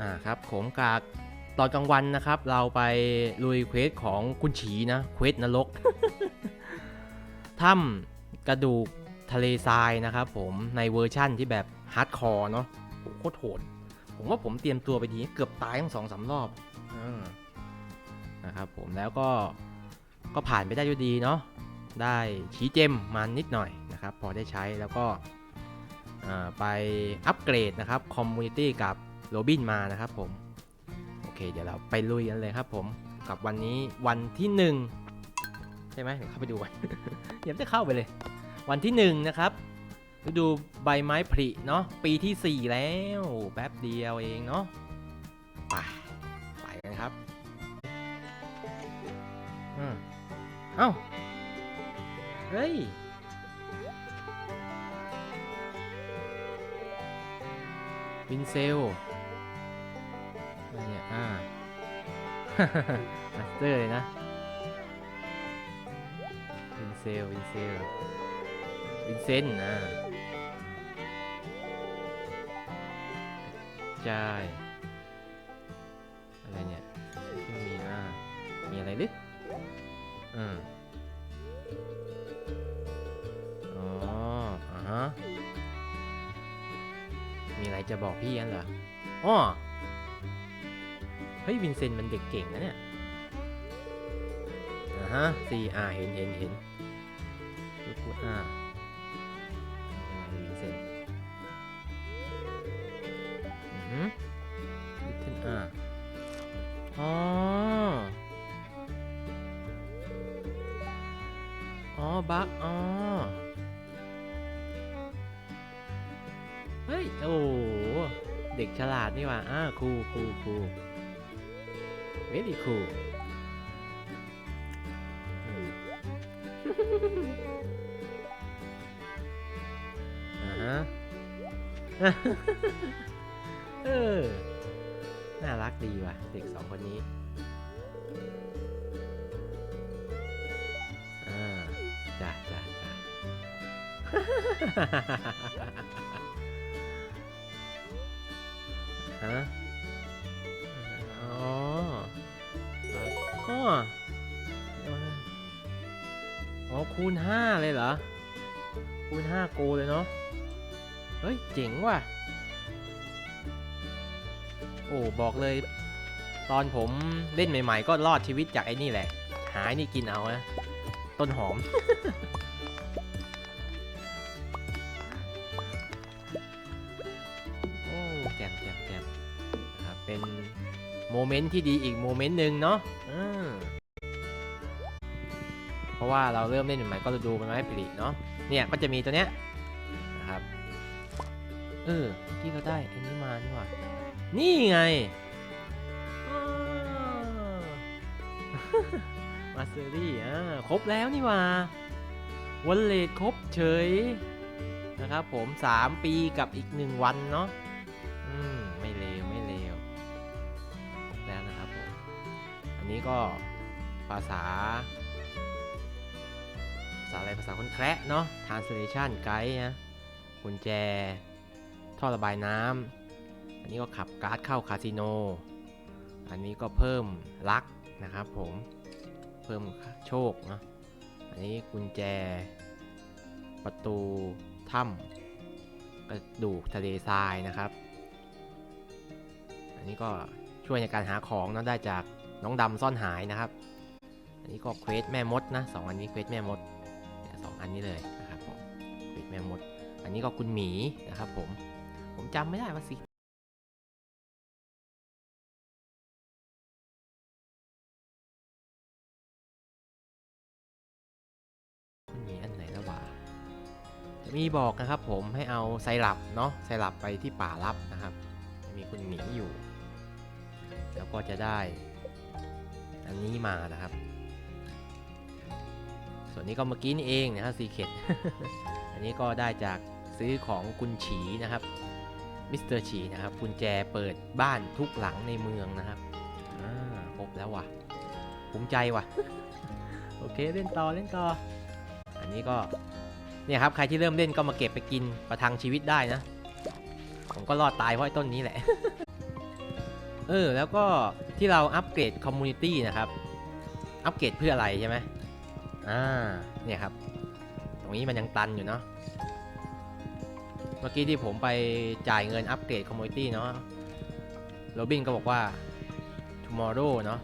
อ่าครับผมกากตอนกลางวันนะครับ เราไปลุยเควสของคุณฉีนะเควสนรกถ้ำกระดูกทะเลทรายนะครับผมในเวอร์ชั่นที่แบบฮาร์ดคอร์เนาะโหโคตรโหด ผมว่าผมเตรียมตัวไปดีเกือบตายทั้งสองสามรอบอนะครับผมแล้วก็ก็ผ่านไปได้ด้วยดีเนาะได้ชี้เจมมานิดหน่อยนะครับ พอได้ใช้แล้วก็ไปอัปเกรดนะครับคอมมูนิตี้กับ โรบินมานะครับผม โอเค เดี๋ยวเราไปลุยกันเลยครับผมกับวันนี้วันที่หนึ่งใช่ไหมเดี๋ยวเข้าไปดูกันเดี๋ยวจะเข้าไปเลย วันที่หนึ่งนะครับฤดูใบไม้ผลิเนาะปีที่4แล้วแป๊บเดียวเองเนาะไปไปกันครับอืมเอ้าเฮ้ยวินเซล อะไรเนี่ย อ่า มาสเตอร์เลยนะ วินเซล วินเซล วินเซนต์นะใช่อะไรเนี่ยที่มีอ่า มีอะไรลึกอืมอ๋ออ่าฮะมีอะไรจะบอกพี่กันเหรออ๋อ ฮ้ยวินเซนต์มันเด็กเก่งนะเนี่ยอ่าฮะสี่อ่าเห็นเห็นเห็นพูดพูอ่ายังไงวินเซนต์อือหือลิทเทิลอ่าอ๋ออ๋อบักอ๋อเฮ้ย โอ้เด็กฉลาดนี่ว่าอ่าคูลคูลคู very cool อ่าฮะเออ น่ารักดีว่ะ เด็กสองคนนี้อ่าจ้ะจ้ะจ้ะฮะ อ๋ออ๋อคูณห้าเลยเหรอ คูณห้าโกเลยเนาะ เฮ้ย เจ๋งว่ะ โอ้ บอกเลย ตอนผมเล่นใหม่ ๆ ก็รอดชีวิตจากไอ้นี่แหละ หายนี่กินเอานะต้นหอม โอ้แจ่มแจ่มแจ่มนะครับ เป็นโมเมนต์ที่ดีอีกโมเมนต์หนึ่งเนาะะว่าเราเริ่มเล่นใหม่ก็จะดูมันไม้ผลิเนาะเนี่ยก็จะมีตัวเนี้ยนะครับเออเมื่อกี้เราได้อันนี้มานี่หว่านี่ไงอ้ามาเตอรี่อ่าครบแล้วนี่ว่าวันเลทครบเฉยนะครับผม 3 ปีกับอีก 1 วันเนาะอืมไม่เลวไม่เลวครบแล้วนะครับผม อันนี้ก็ภาษา อะไรภาษาคนแคระเนาะ translation guide นะกุญแจ ท่อระบายน้ำ อันนี้ก็ขับการ์ดเข้าคาสิโน อันนี้ก็เพิ่มลักนะครับผม เพิ่มโชคเนาะ อันนี้กุญแจ ประตูถ้ำกระดูกทะเลทรายนะครับ อันนี้ก็ช่วยในการหาของนะได้จากน้องดำซ่อนหายนะครับ อันนี้ก็เควสแม่มดนะสองอันนี้เควสแม่มด สองอันนี้เลยนะครับผมเควสแม่มด อันนี้ก็คุณหมีนะครับผม ผมจำไม่ได้ว่าสิคุณหมีอันไหนละวะจะมีบอกนะครับผมให้เอาไซรัปเนาะไซรัปไปที่ป่าลับนะครับ จะมีคุณหมีอยู่ แล้วก็จะได้อันนี้มานะครับ ส่วนนี้ก็เมื่อกี้นี่เองนะครับซีเคดอันนี้ก็ได้จากซื้อของกุญฉีนะครับมิสเตอร์ฉีนะครับกุญแจเปิดบ้านทุกหลังในเมืองนะครับอ่าครบแล้วว่ะภูมิใจว่ะ โอเคเล่นต่อเล่นต่อ อันนี้ก็เนี่ยครับใครที่เริ่มเล่นก็มาเก็บไปกินประทังชีวิตได้นะ ผมก็รอดตายเพราะไอ้ต้นนี้แหละ เออแล้วก็ที่เราอัปเกรดคอมมูนิตี้นะครับ อัปเกรดเพื่ออะไรใช่ไหม อ่าเนี่ยครับ ตรงนี้มันยังตันอยู่เนาะเมื่อกี้ที่ผมไปจ่ายเงินอัปเกรดคอมมูนิตี้เนาะโรบินก็บอกว่า tomorrow เนาะ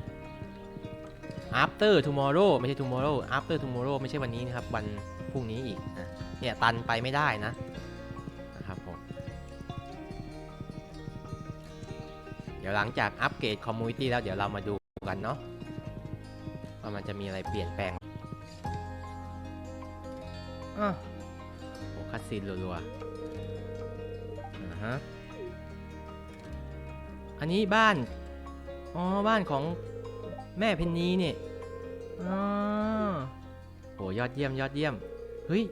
after tomorrow ไม่ใช่ tomorrow after tomorrow ไม่ใช่วันนี้นะครับวันพรุ่งนี้อีกนะเนี่ยตันไปไม่ได้นะนะครับผมเดี๋ยวหลังจากอัปเกรดคอมมูนิตี้แล้วเดี๋ยวเรามาดูกันเนาะว่ามันจะมีอะไรเปลี่ยนแปลง อะโอ้คัดซีนรัวๆอ่าฮะอันนี้บ้าน อ๋อ บ้านของแม่เพนนีเนี่ยอ๋อโอ้ยอดเยี่ยมยอดเยี่ยม เฮ้ย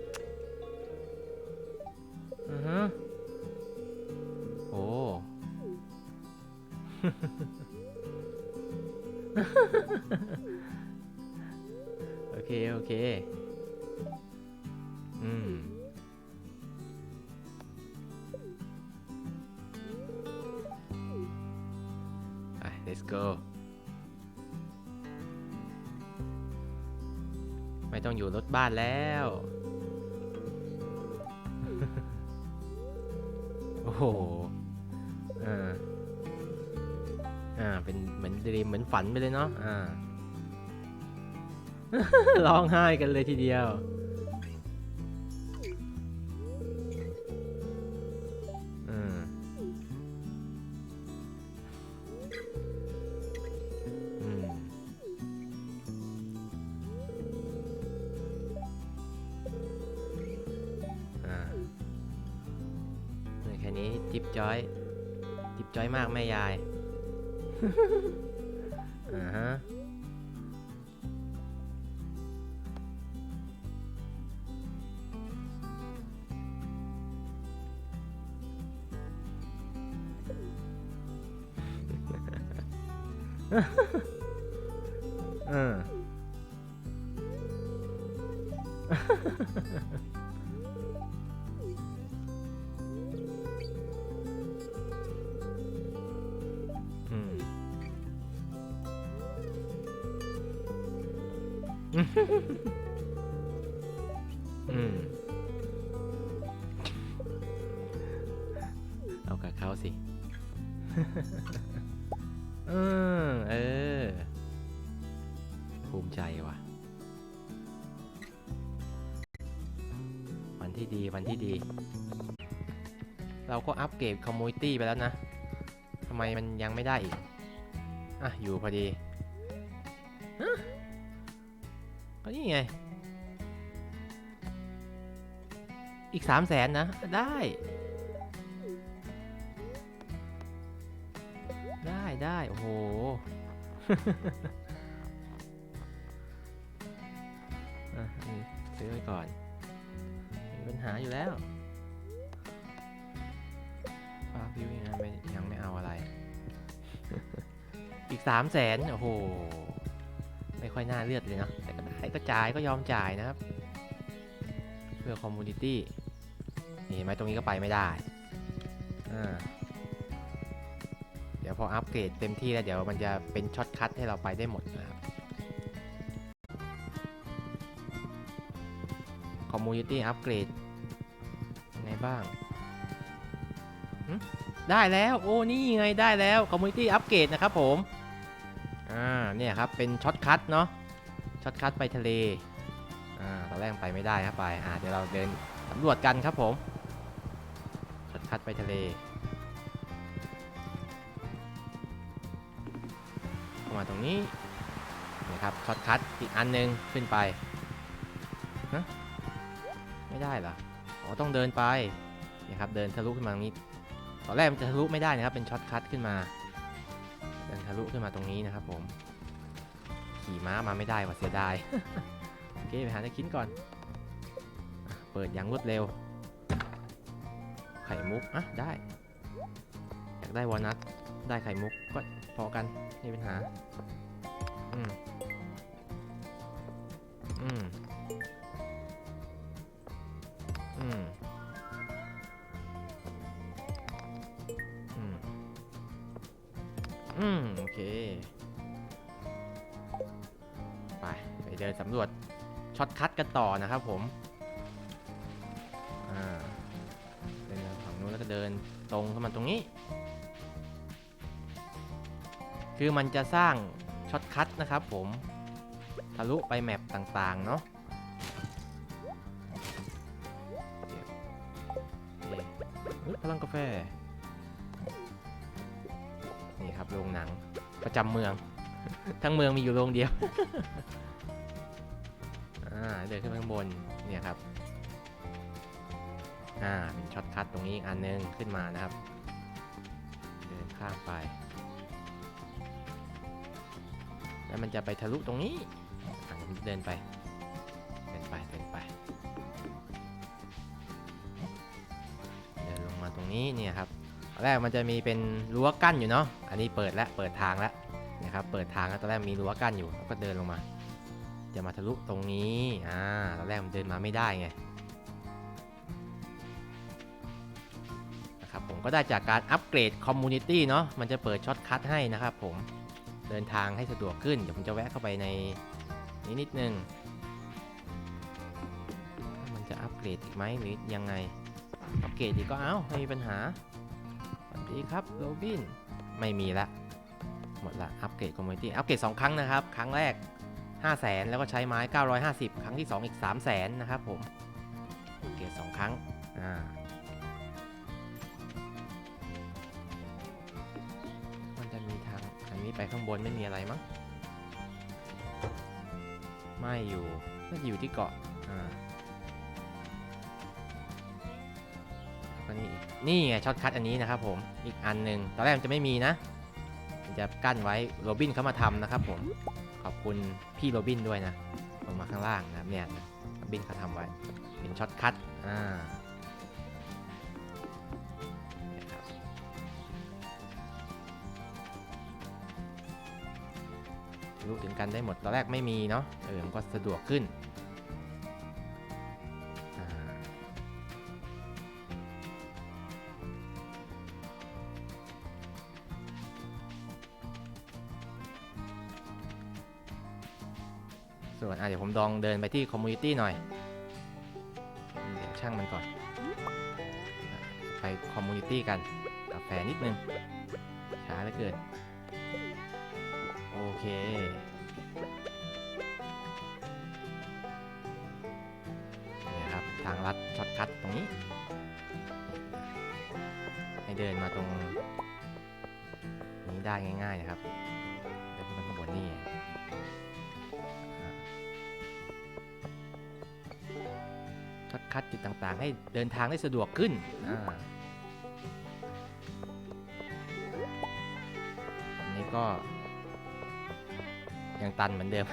อือฮะโอ้โอเค โอเค อืมไป let's go ไม่ต้องอยู่รถบ้านแล้ว โอ้โห อ่า อ่า เป็นเหมือนดรีมเหมือนฝันไปเลยเนาะ อ่า ร้องไห้กันเลยทีเดียว จอยจิบจอยมากแม่ยายอ่าฮะเอืม เอากับเขาสิเออเออ ภูมิใจว่ะ วันที่ดีวันที่ดี เราก็อัปเกรดคอมมูนิตี้ไปแล้วนะ ทำไมมันยังไม่ได้อีก อะ อยู่พอดี นี่ไง อีกสามแสนนะ ได้ ได้ได้โอ้โห อะนี่ซื้อไว้ก่อน มีปัญหาอยู่แล้วฟาพิวยังไม่ยังไม่เอาอะไร อีกสามแสนโอ้โห ไม่ค่อยน่าเลือดเลยเนาะแต่ ก็ได้ก็จ่ายก็ยอมจ่ายนะครับ เพื่อคอมมูนิตี้นี่เห็นไหมตรงนี้ก็ไปไม่ได้อ่าเดี๋ยวพออัปเกรดเต็มที่แล้วเดี๋ยวมันจะเป็นช็อตคัทให้เราไปได้หมดนะครับคอมมูนิตี้อัปเกรดยังไงบ้างได้แล้วโอ้นี่ไงได้แล้วคอมมูนิตี้อัปเกรดนะครับผมอ่าเนี่ยครับเป็นช็อตคัทเนาะ ช็อตคัทไปทะเลอ่าตอนแรกไปไม่ได้ครับไปอ่าเดี๋ยวเราเดินสำรวจกันครับผมช็อตคัดไปทะเลเข้ามาตรงนี้นี่ครับช็อตคัดอีกอันหนึงขึ้นไปฮะไม่ได้เหรออ๋อต้องเดินไปนี่ครับเดินทะลุขึ้นมาตรงนี้ตอนแรกมันจะทะลุไม่ได้นะครับเป็นช็อตคัดขึ้นมาเดินทะลุขึ้นมาตรงนี้นะครับผม ขี่ม้ามาไม่ได้ว่าเสียดาย โอเคไปหาตะคินก่อนอเปิดอย่างรวดเร็ว ไข่มุก อะ ได้ อยากได้วอลนัทได้ไข่มุกก็พอกันไม่มีปัญหา อืม อืม อืมอืมอืมโอเค เดินสำรวจช็อตคัทกันต่อนะครับผมเดินมาฝั่งนู้นแล้วก็เดินตรงเข้ามาตรงนี้ คือมันจะสร้างช็อตคัทนะครับผมทะลุไปแมปต่างๆ เนาะเก็บเอ๊ะพลังกาแฟ นี่ครับโรงหนังประจำเมือง ทั้งเมืองมีอยู่โรงเดียว ดินขึ้นไปข้างบนเนี่ยครับอ่าเป็นช็อตคัทตรงนี้อีกอันนึงขึ้นมานะครับ เดินข้ามไป แล้วมันจะไปทะลุตรงนี้เดินไป เดินไป เดินไป เดินลงมาตรงนี้เนี่ยครับตอนแรกมันจะมีเป็นรั้วกั้นอยู่เนาะ อันนี้เปิดแล้ว เปิดทางแล้วนะครับ เปิดทางแล้วตอนแรกมีรั้วกั้นอยู่แล้วก็เดินลงมา จะมาทะลุตรงนี้อ่าตอนแรกมันเดินมาไม่ได้ไงนะครับผมก็ได้จากการอัปเกรดคอมมูนิตี้เนาะมันจะเปิดช็อตคัทให้นะครับผมเดินทางให้สะดวกขึ้น เดี๋ยวผมจะแวะเข้าไปในนี้นิดนึง มันจะอัปเกรดอีกไหมหรือยังไง อัปเกรดอีกก็เอ้าไม่มีปัญหาสวัสดีครับโรบินไม่มีละหมดละอัปเกรดคอมมูนิตี้อัปเกรด2 ครั้งนะครับ ครั้งแรก 5 0 0แสนแล้วก็ใช้ไม้ 950 ครั้งที่ 2 อีก 3 0 0แสนนะครับผมอัปเกรด2ครั้งอ่ามันจะมีทางอันนี้ไปข้างบนไม่มีอะไรมั้งไม่อยู่น่าจะอยู่ที่เกาะอ่าก็นี่นี่ไงช็อตคัทอันนี้นะครับผมอีกอันหนึ่งตอนแรกมันจะไม่มีนะ จะกั้นไว้โรบินเขามาทำนะครับผม ขอบคุณพี่โรบินด้วยนะลงมาข้างล่างนะครับเนี่ยโรบินเขาทำไว้เป็นช็อตคัทอ่าเนี่ยครับรู้ถึงกันได้หมดตอนแรกไม่มีเนาะเออมันก็สะดวกขึ้น ลองเดินไปที่คอมมูนิตี้หน่อยเดี๋ยวช่างมันก่อน ไปคอมมูนิตี้กันกาแฟนิดนึง ช้าเหลือเกิน โอเคนี่ครับ ทางลัดช็อตคัทตรงนี้ ให้เดินมาตรงนี้ได้ง่ายๆนะครับ ช็อตคัดจุดต่างๆ ให้เดินทางได้สะดวกขึ้นอันนี้ก็ยังตันเหมือนเดิม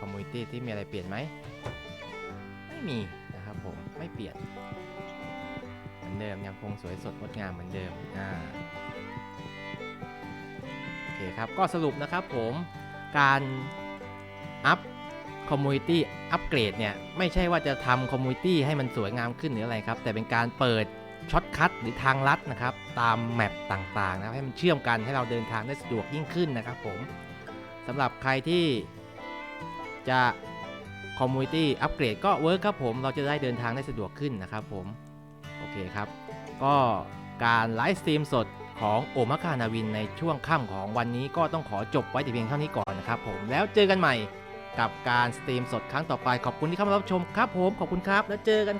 คอมมูนิตี้ที่มีอะไรเปลี่ยนไหม ไม่มีนะครับผม ไม่เปลี่ยน เหมือนเดิมยังคงสวยสดงดงามเหมือนเดิม อ่า โอเคครับ ก็สรุปนะครับผม การอัพคอมมูนิตี้อัปเกรดเนี่ย ไม่ใช่ว่าจะทำคอมมูนิตี้ให้มันสวยงามขึ้นหรืออะไรครับ แต่เป็นการเปิดช็อตคัทหรือทางลัดนะครับ ตามแมปต่างๆนะครับให้มันเชื่อมกันให้เราเดินทางได้สะดวกยิ่งขึ้นนะครับผมสำหรับใครที่ จะคอมมูนิตี้อัปเกรดก็เวิร์กครับผมเราจะได้เดินทางได้สะดวกขึ้นนะครับผม โอเคครับ ก็การไลฟ์สตรีมสดของโอมาคานาวินในช่วงค่ำของวันนี้ก็ต้องขอจบไว้แต่เพียงเท่านี้ก่อนนะครับผมแล้วเจอกันใหม่กับการสตรีมสดครั้งต่อไปขอบคุณที่เข้ามารับชมครับผมขอบคุณครับแล้วเจอกันครับ